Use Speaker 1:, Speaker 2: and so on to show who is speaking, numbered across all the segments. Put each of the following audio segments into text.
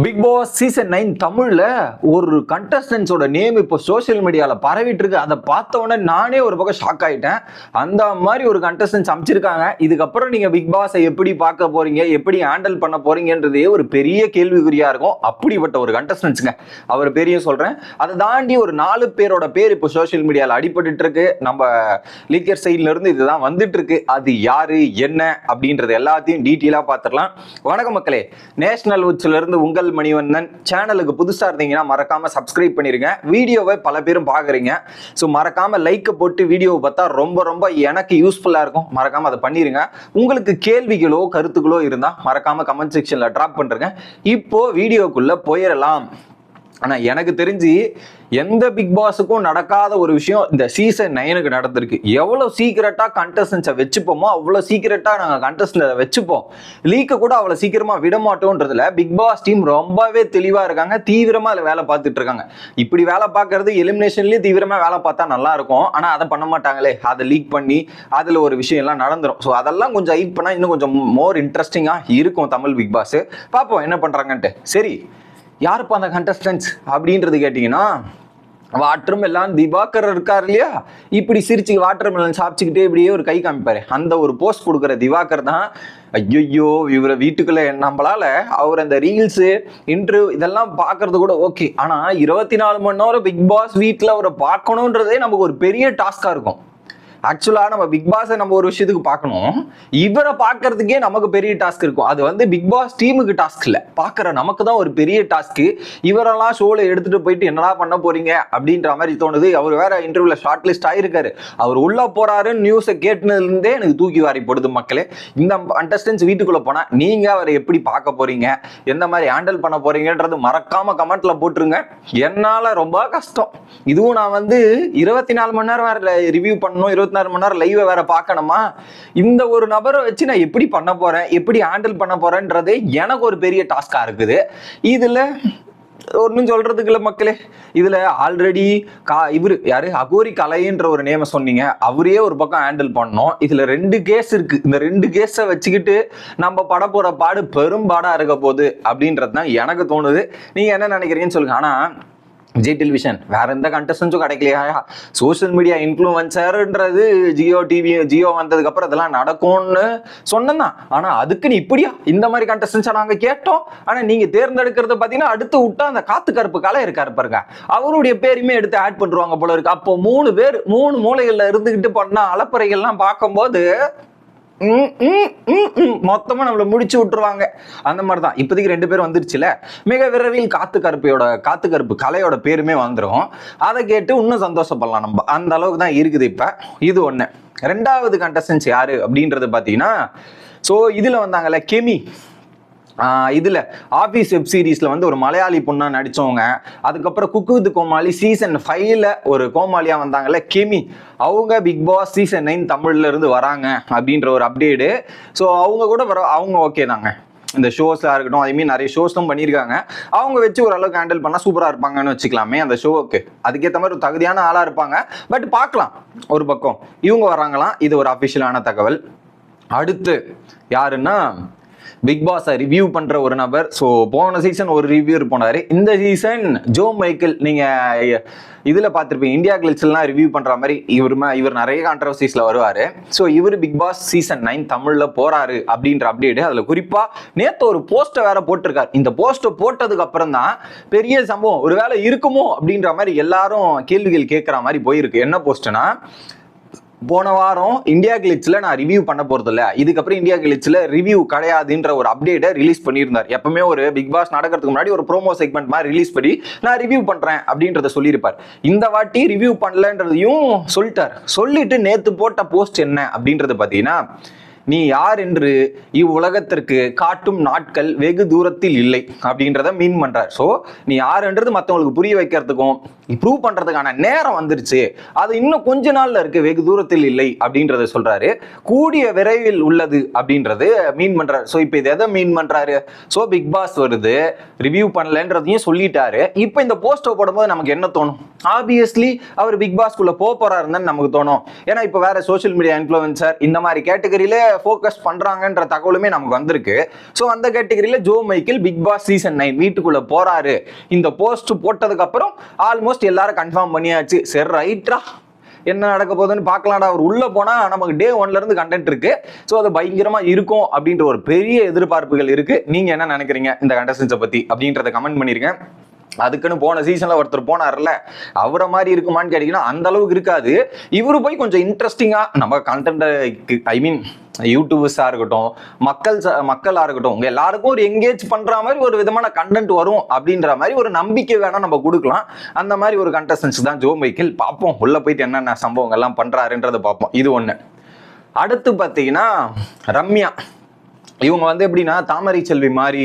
Speaker 1: Big pass season nine தமிழ்ல ஒரு கண்டஸ்டன்ஸோட name இப்போ சோஷியல் மீடியாவில் பரவிட்டு இருக்கு அதை பார்த்த உடனே நானே ஒரு பக்கம் ஷாக் ஆயிட்டேன். அந்த மாதிரி ஒரு கண்டஸ்டன்ஸ் அமைச்சிருக்காங்க. இதுக்கப்புறம் நீங்க பிக் பாஸை எப்படி பார்க்க போறீங்க? எப்படி ஹேண்டில் பண்ண போறீங்கன்றதே ஒரு பெரிய கேள்விக்குறியா இருக்கும். அப்படிப்பட்ட ஒரு கண்டஸ்டன்ஸுங்க அவர் பேரையும் சொல்றேன். அதை தாண்டி ஒரு நாலு பேரோட பேர் இப்போ சோஷியல் மீடியாவில் அடிபட்டு இருக்கு நம்ம லீக்கர் சைட்ல இருந்து இதுதான் வந்துட்டு இருக்கு அது யாரு என்ன அப்படின்றது எல்லாத்தையும் டீட்டெயிலாக பார்த்துடலாம். வணக்கம் மக்களே. நேஷனல் உச்சிலிருந்து உங்கள் உங்கள் மணிவண்ணன் சேனலுக்கு புதுசாக இருந்தீங்கன்னா மறக்காம சப்ஸ்கிரைப் பண்ணிருங்க. வீடியோவை பல பேரும் பார்க்குறீங்க ஸோ மறக்காம லைக்கை போட்டு வீடியோவை பார்த்தா ரொம்ப ரொம்ப எனக்கு யூஸ்ஃபுல்லாக இருக்கும். மறக்காம அதை பண்ணிருங்க. உங்களுக்கு கேள்விகளோ கருத்துக்களோ இருந்தால் மறக்காம கமெண்ட் செக்ஷனில் ட்ராப் பண்ணுறேங்க இப்போ வீடியோக்குள்ளே போயிடலாம். ஆனால் எனக்கு தெரிஞ்சு எந்த பிக் பாஸுக்கும் நடக்காத ஒரு விஷயம் இந்த சீசன் நைனுக்கு நடந்திருக்கு. எவ்வளோ சீக்கிரட்டாக கண்டஸ்டன்ஸை வச்சுப்போமோ அவ்வளோ சீக்கிரட்டாக நாங்கள் கண்டஸ்டன்ஸை வச்சுப்போம். லீக்கை கூட அவ்வளோ சீக்கிரமாக விட மாட்டோன்றதுல பிக் பாஸ் டீம் ரொம்பவே தெளிவாக இருக்காங்க தீவிரமாக அதில் வேலை பார்த்துட்டு இருக்காங்க. இப்படி வேலை பார்க்கறது எலிமினேஷன்லேயும் தீவிரமாக வேலை பார்த்தா நல்லா இருக்கும். ஆனால் அதை பண்ண மாட்டாங்களே. அதை லீக் பண்ணி அதில் ஒரு விஷயம் எல்லாம் ஸோ அதெல்லாம் கொஞ்சம் ஹைட் பண்ணால் இன்னும் கொஞ்சம் மோர் இன்ட்ரெஸ்டிங்காக இருக்கும் தமிழ் பிக் பாஸ் பார்ப்போம் என்ன பண்ணுறாங்கன்ட்டு சரி யாருப்பா அந்த கண்டஸ்டன்ஸ் அப்படின்றது கேட்டிங்கன்னா வாட்டர் மெலன் திவாகர் இருக்கார் இல்லையா? இப்படி சிரிச்சு வாட்டர் மெலன் சாப்பிச்சுக்கிட்டே இப்படியே ஒரு கை காமிப்பாரு. அந்த ஒரு போஸ்ட் கொடுக்குற திவாகர் தான் ஐயோ இவரை வீட்டுக்குள்ள நம்மளால அவர் அந்த ரீல்ஸு இன்டர்வியூ இதெல்லாம் பார்க்கறது கூட ஓகே ஆனால் இருபத்தி நாலு மணி நேரம் பிக் பாஸ் வீட்டில் அவரை பார்க்கணுன்றதே நமக்கு ஒரு பெரிய டாஸ்காக இருக்கும். ஆக்சுவலாக நம்ம பிக் பாஸை நம்ம ஒரு விஷயத்துக்கு பார்க்கணும். இவரை பார்க்கறதுக்கே நமக்கு பெரிய டாஸ்க் இருக்கும். அது வந்து பிக் பாஸ் டீமுக்கு டாஸ்க் இல்லை. பார்க்குற நமக்கு தான் ஒரு பெரிய டாஸ்க்கு இவரெல்லாம் ஷோவில் எடுத்துகிட்டு போயிட்டு என்னடா பண்ண போறீங்க அப்படின்ற மாதிரி தோணுது. அவர் வேற இன்டர்வியூல ஷார்ட் லிஸ்ட் ஆயிருக்காரு. அவர் உள்ள போறாருன்னு நியூஸை கேட்டதுலேருந்தே எனக்கு தூக்கி வாரி போடுது மக்களே. இந்த கண்டஸ்டன்ஸ் வீட்டுக்குள்ள போனால் நீங்க அவரை எப்படி பார்க்க போறீங்க? எந்த மாதிரி ஹேண்டில் பண்ண போறீங்கன்றது மறக்காம கமெண்ட்ல போட்டுருங்க. என்னால் ரொம்ப கஷ்டம். இதுவும் நான் வந்து இருபத்தி நாலு மணி நேரம் வேற ரிவ்யூ பண்ணணும். இருபத்தி நாலு மணி நேரம் லைவை வேற பார்க்கணுமா? இந்த ஒரு நபரை வச்சு நான் எப்படி பண்ண போறேன்? எப்படி ஹேண்டில் பண்ண போறேன்றது எனக்கு ஒரு பெரிய டாஸ்கா இருக்குது. இதுல ஒன்றும் சொல்றதுக்கு இல்லை மக்களே இதுல ஆல்ரெடி கா இவரு யாரு? அகோரி கலைன்ற ஒரு நேமை சொன்னீங்க. அவரே ஒரு பக்கம் ஹேண்டில் பண்ணோம். இதுல ரெண்டு கேஸ் இருக்கு. இந்த ரெண்டு கேஸை வச்சுக்கிட்டு நம்ம பட போற பாடு பெரும் பாடா இருக்க போகுது அப்படின்றது தான் எனக்கு தோணுது. நீங்க என்ன நினைக்கிறீங்கன்னு சொல்லுங்க. ஆனா விஜய் டெலிவிஷன். வேற எந்த கண்டஸ்டன்ஸும் கிடைக்கலையா? சோஷியல் மீடியா இன்ஃப்ளூவன்சர்ன்றது ஜியோ டிவி ஜியோ வந்ததுக்கு அப்புறம் இதெல்லாம் நடக்கும்னு சொன்னதான் ஆனா அதுக்குன்னு இப்படியா? இந்த மாதிரி கண்டஸ்டன்ஸை நாங்க கேட்டோம். ஆனா நீங்க தேர்ந்தெடுக்கிறது பாத்தீங்கன்னா அடுத்து விட்டா அந்த காத்து கருப்பு கலை இருக்காரு பாருங்க. அவருடைய பேருமே எடுத்து ஆட் பண்ணுவாங்க போல இருக்கு. அப்போ மூணு பேர் மூணு மூலைகள்ல இருந்துகிட்டு பண்ண அலப்பறைகள்லாம் பார்க்கும்போது மொத்தமா நம்மள முடிச்சு விட்டுருவாங்க. அந்த மாதிரி தான் இப்போதைக்கு ரெண்டு பேரும் வந்துருச்சுல? மிக விரைவில் காத்து கருப்பையோட காத்து கருப்பு கலையோட பேருமே வந்துடும் அதை கேட்டு இன்னும் சந்தோஷப்படலாம் நம்ம. அந்த அளவுக்கு தான் இருக்குது இப்ப. இது ஒண்ணு. ரெண்டாவது கண்டஸ்டன்ஸ் யாரு அப்படின்றது பாத்தீங்கன்னா ஸோ இதுல வந்தாங்கல்ல கெமி. இதில் ஆஃபீஸ் வெப் சீரீஸில் வந்து ஒரு மலையாளி பொண்ணாக நடித்தவங்க அதுக்கப்புறம் குக்கு வித் கோமாளி சீசன் ஃபைவ்ல ஒரு கோமாளியாக வந்தாங்கல்ல கெமி. அவங்க பிக் பாஸ் சீசன் நைன் தமிழ்ல இருந்து வராங்க அப்படின்ற ஒரு அப்டேடு ஸோ அவங்க கூட வர அவங்க ஓகே தாங்க. இந்த ஷோஸாக இருக்கட்டும் அதே மாதிரி நிறைய ஷோஸ்லாம் பண்ணியிருக்காங்க அவங்க வச்சு ஓரளவுக்கு ஹேண்டில் பண்ணால் சூப்பராக இருப்பாங்கன்னு வச்சுக்கலாமே அந்த ஷோவுக்கு அதுக்கேற்ற மாதிரி ஒரு தகுதியான ஆளாக இருப்பாங்க. பட் பார்க்கலாம் ஒரு பக்கம். இவங்க வராங்களாம். இது ஒரு அஃபிஷியலான தகவல். அடுத்து யாருன்னா பிக் பாஸை ரிவ்யூ பண்ற ஒரு நபர். ஸோ போன சீசன் ஒரு ரிவ்யூர் போனார். இந்த சீசன் ஜோ மைக்கேல் நீங்க இதுல பார்த்துருப்பீங்க இந்தியா கிளிச்லாம் ரிவ்யூ பண்ற மாதிரி இவர் இவர் நிறைய கான்ட்ரவர்சிஸ்ல வருவாரு. ஸோ இவர் பிக் பாஸ் சீசன் நைன் தமிழ்ல போறாரு அப்படின்ற அப்டேட் அதுல குறிப்பா நேத்து ஒரு போஸ்ட்டை வேற போட்டிருக்காரு. இந்த போஸ்ட்டை போட்டதுக்கு அப்புறம் தான் பெரிய சம்பவம். ஒரு வேலை இருக்குமோ அப்படின்ற மாதிரி எல்லாரும் கேள்விகள் கேட்குற மாதிரி போயிருக்கு. என்ன போஸ்ட்னா போன வாரம் இந்தியா கிளிச்சில் நான் ரிவ்யூ பண்ண போகிறதில்ல இதுக்கப்புறம் இந்தியா கிளிச்சில் ரிவ்யூ கிடையாதுன்ற ஒரு அப்டேட்டை ரிலீஸ் பண்ணியிருந்தார். எப்பவுமே ஒரு பிக் பாஸ் நடக்கிறதுக்கு முன்னாடி ஒரு ப்ரோமோ செக்மெண்ட் மாதிரி ரிலீஸ் பண்ணி நான் ரிவ்யூ பண்ணுறேன் அப்படின்றத சொல்லியிருப்பார். இந்த வாட்டி ரிவ்யூ பண்ணலன்றதையும் சொல்லிட்டார். சொல்லிட்டு நேற்று போட்ட போஸ்ட் என்ன அப்படின்றது பார்த்தீங்கன்னா நீ யார் என்று இவ்வுலகத்திற்கு காட்டும் நாட்கள் வெகு தூரத்தில் இல்லை அப்படின்றத மீன் பண்ணுறார் ஸோ நீ யாருன்றது மற்றவங்களுக்கு புரிய வைக்கிறதுக்கும் ப்ரூவ் பண்ணுறதுக்கான நேரம் வந்துருச்சு. அது இன்னும் கொஞ்ச நாளில் இருக்கு வெகு தூரத்தில் இல்லை அப்படின்றத சொல்கிறாரு கூடிய விரைவில் உள்ளது அப்படின்றது மீன் பண்ணுறாரு ஸோ இப்போ இது எதை மீன் பண்ணுறாரு ஸோ பிக் பாஸ் வருது. ரிவ்யூ பண்ணலன்றதையும் சொல்லிட்டாரு. இப்போ இந்த போஸ்ட்டை போடும்போது நமக்கு என்ன தோணும்? ஆப்வியஸ்லி அவர் பிக் பாஸ்க்குள்ள போக போறாருன்னு நமக்கு தோணும். ஏன்னா இப்போ வேற சோஷியல் மீடியா இன்ஃப்ளூயன்சர் இந்த மாதிரி கேட்டகரியிலே ஃபோக்கஸ் பண்றாங்கன்ற தகவலுமே நமக்கு வந்திருக்கு. ஸோ அந்த கேட்டகரியில Joe Michael Bigg Boss season nine வீட்டுக்குள்ள போறாரு. இந்த போஸ்ட் போட்டதுக்கு அப்புறம் ஆல்மோஸ்ட் எல்லாரும் கன்ஃபார்ம் பண்ணியாச்சு. சரி ரைட்ரா என்ன நடக்க போகுதுன்னு பார்க்கலாம்டா. அவர் உள்ள போனா நமக்கு டே ஒன்ல இருந்து கண்டென்ட் இருக்கு. ஸோ அது பயங்கரமா இருக்கும் அப்படின்ற ஒரு பெரிய எதிர்பார்ப்புகள் இருக்கு. நீங்க என்ன நினைக்கிறீங்க இந்த கண்டஸ்டன்ஸை பத்தி அப்படின்றத கமெண்ட் பண்ணியிருக்கேன் அதுக்குன்னு போன சீசன்ல ஒருத்தர் போனார்ல அவரை மாதிரி இருக்குமான்னு கேட்டீங்கன்னா அந்த அளவுக்கு இருக்காது. இவரு போய் கொஞ்சம் இன்ட்ரெஸ்டிங்கா நம்ம கண்டென்ட் ஐ மீன் யூடியூபர்ஸாக இருக்கட்டும் மக்கள் ச- இருக்கட்டும் உங்கள் எல்லாருக்கும் ஒரு எங்கேஜ் பண்ணுற மாதிரி ஒரு விதமான கண்டென்ட் வரும் அப்படின்ற மாதிரி ஒரு நம்பிக்கை வேணால் நம்ம கொடுக்கலாம். அந்த மாதிரி ஒரு கண்டஸ்டன்ஸ் தான் ஜோ மைக்கேல். பார்ப்போம் உள்ளே போயிட்டு என்னென்ன சம்பவங்கள்லாம் பண்ணுறாருன்றத பார்ப்போம். இது ஒன்று அடுத்து பார்த்தீங்கன்னா ரம்யா. இவங்க வந்து எப்படின்னா தாமரை செல்வி மாதிரி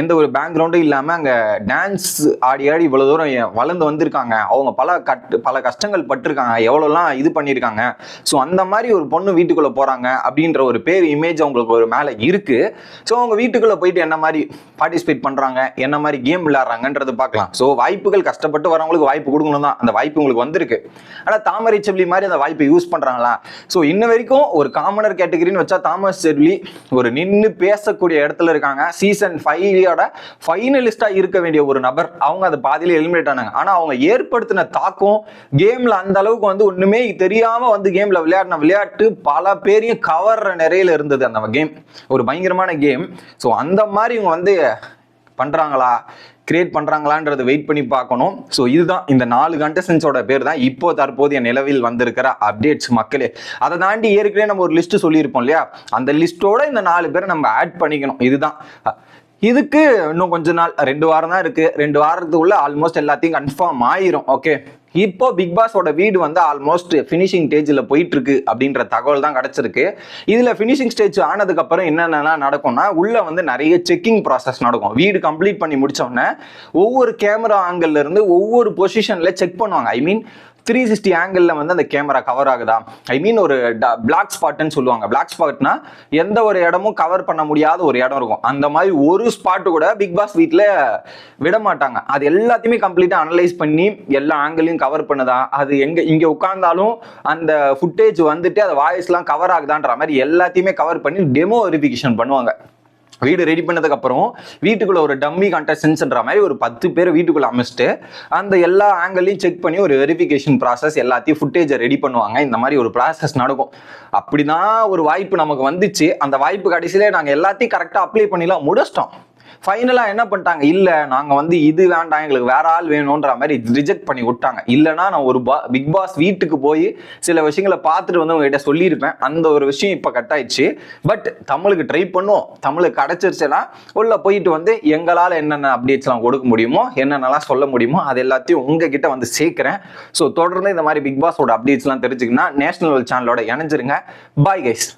Speaker 1: எந்த ஒரு பேக்ரவுண்டும் இல்லாமல் அங்கே டான்ஸ் ஆடி ஆடி இவ்வளோ தூரம் வளர்ந்து வந்திருக்காங்க. அவங்க பல கட் பல கஷ்டங்கள் பட்டிருக்காங்க. எவ்வளோலாம் இது பண்ணியிருக்காங்க ஸோ அந்த மாதிரி ஒரு பொண்ணு வீட்டுக்குள்ளே போகிறாங்க அப்படின்ற ஒரு பேர் இமேஜ் அவங்களுக்கு ஒரு மேலே இருக்குது ஸோ அவங்க வீட்டுக்குள்ளே போயிட்டு என்ன மாதிரி பார்ட்டிசிபேட் பண்ணுறாங்க என்ன மாதிரி கேம் விளையாடுறாங்கன்றது பார்க்கலாம். ஸோ வாய்ப்புகள் கஷ்டப்பட்டு வரவங்களுக்கு வாய்ப்பு கொடுக்கணும் தான். அந்த வாய்ப்பு உங்களுக்கு வந்திருக்கு. ஆனால் தாமரை செல்வி மாதிரி அந்த வாய்ப்பை யூஸ் பண்ணுறாங்களா ஸோ இன்ன வரைக்கும் ஒரு காமனர் கேட்டகரின்னு வச்சா தாமஸ் செல்வி ஒரு நின்று பேசக்கூடிய இடத்துல இருக்காங்க. சீசன் ஃபைவோட ஃபைனலிஸ்டா இருக்க வேண்டிய ஒரு நபர். அவங்க அது பாதியில எலிமினேட் ஆனாங்க. ஆனா அவங்க ஏற்படுத்தின தாக்கம் கேம்ல அந்த அளவுக்கு வந்து ஒண்ணுமே தெரியாம வந்து கேம்ல விளையாடின விளையாட்டு பல பேரையும் கவர்ற நிறையில இருந்தது அந்த கேம் ஒரு பயங்கரமான கேம் ஸோ அந்த மாதிரி இவங்க வந்து பண்றாங்களா? கிரியேட் பண்ணுறாங்களான்றத வெயிட் பண்ணி பார்க்கணும். ஸோ இதுதான் இந்த நாலு கண்டஸ்டன்ஸோட பேர் தான் இப்போ தற்போதைய நிலவில் வந்திருக்கிற அப்டேட்ஸ் மக்களே. அதை தாண்டி ஏற்கனவே நம்ம ஒரு லிஸ்ட் சொல்லியிருப்போம் இல்லையா? அந்த லிஸ்ட்டோட இந்த நாலு பேரை நம்ம ஆட் பண்ணிக்கணும். இதுதான். இதுக்கு இன்னும் கொஞ்ச நாள் ரெண்டு வாரம் தான் இருக்கு. ரெண்டு வாரத்துக்குள்ள ஆல்மோஸ்ட் எல்லாத்தையும் கன்ஃபார்ம் ஆயிரும். ஓகே இப்போ பிக் பாஸோட வீடு வந்து ஆல்மோஸ்ட் ஃபினிஷிங் ஸ்டேஜில் போயிட்டு இருக்கு அப்படின்ற தகவல் தான் கிடைச்சிருக்கு. இதுல ஃபினிஷிங் ஸ்டேஜ் ஆனதுக்கு அப்புறம் என்னென்னலாம் நடக்கும்னா உள்ள வந்து நிறைய செக்கிங் ப்ராசஸ் நடக்கும். வீடு கம்ப்ளீட் பண்ணி முடிச்ச உடனே ஒவ்வொரு கேமரா ஆங்கிள் இருந்து ஒவ்வொரு பொசிஷன்ல செக் பண்ணுவாங்க. ஐ மீன் த்ரீ சிக்ஸ்டி ஆங்கிளில் வந்து அந்த கேமரா கவர் ஆகுதா? ஐ மீன் ஒரு பிளாக் ஸ்பாட்னு சொல்லுவாங்க. பிளாக் ஸ்பாட்னா எந்த ஒரு இடமும் கவர் பண்ண முடியாத ஒரு இடம் இருக்கும். அந்த மாதிரி ஒரு ஸ்பாட்டு கூட பிக் பாஸ் வீட்டில் விட மாட்டாங்க. அது எல்லாத்தையுமே கம்ப்ளீட்டாக அனலைஸ் பண்ணி எல்லா ஆங்கிளையும் கவர் பண்ணுதா? அது எங்கே இங்கே உட்கார்ந்தாலும் அந்த ஃபுட்டேஜ் வந்துட்டு அது வாய்ஸ்லாம் கவர் ஆகுதான்ற மாதிரி எல்லாத்தையுமே கவர் பண்ணி டெமோ வெரிஃபிகேஷன் பண்ணுவாங்க. வீடு ரெடி பண்ணதுக்கப்புறம் வீட்டுக்குள்ளே வீட்டுக்குள்ள ஒரு டம்மி கண்டஸ்டன்ஸ்ன்ற மாதிரி ஒரு பத்து பேர் வீட்டுக்குள்ள அமைச்சிட்டு அந்த எல்லா ஆங்கிளையும் செக் பண்ணி ஒரு வெரிஃபிகேஷன் ப்ராசஸ் எல்லாத்தையும் ஃபுட்டேஜை ரெடி பண்ணுவாங்க. இந்த மாதிரி ஒரு ப்ராசஸ் நடக்கும். அப்படிதான் ஒரு வாய்ப்பு நமக்கு வந்துச்சு. அந்த வாய்ப்பு கடைசியிலே நாங்கள் எல்லாத்தையும் கரெக்டாக அப்ளை பண்ணிலாம் முடிச்சிட்டோம். ஃபைனலாக என்ன பண்ணிட்டாங்க? இல்லை நாங்கள் வந்து இது வேண்டாம் எங்களுக்கு வேற ஆள் வேணுன்ற மாதிரி ரிஜெக்ட் பண்ணி விட்டாங்க. இல்லைனா நான் ஒரு பா பிக் பாஸ் வீட்டுக்கு போய் சில விஷயங்களை பார்த்துட்டு வந்து உங்ககிட்ட சொல்லியிருப்பேன். அந்த ஒரு விஷயம் இப்போ கட் ஆயிடுச்சு. பட் தமிழுக்கு ட்ரை பண்ணுவோம். தமிழுக்கு கிடச்சிருச்சுன்னா உள்ளே போயிட்டு வந்து எங்களால் என்னென்ன அப்டேட்ஸ்லாம் கொடுக்க முடியுமோ என்னென்னலாம் சொல்ல முடியுமோ அது எல்லாத்தையும் உங்ககிட்ட வந்து சேர்க்குறேன். ஸோ தொடர்ந்து இந்த மாதிரி பிக் பாஸோட அப்டேட்ஸ்லாம் தெரிஞ்சுக்கணும்னா நேஷனல் சேனலோட இணைஞ்சிருங்க. Bye guys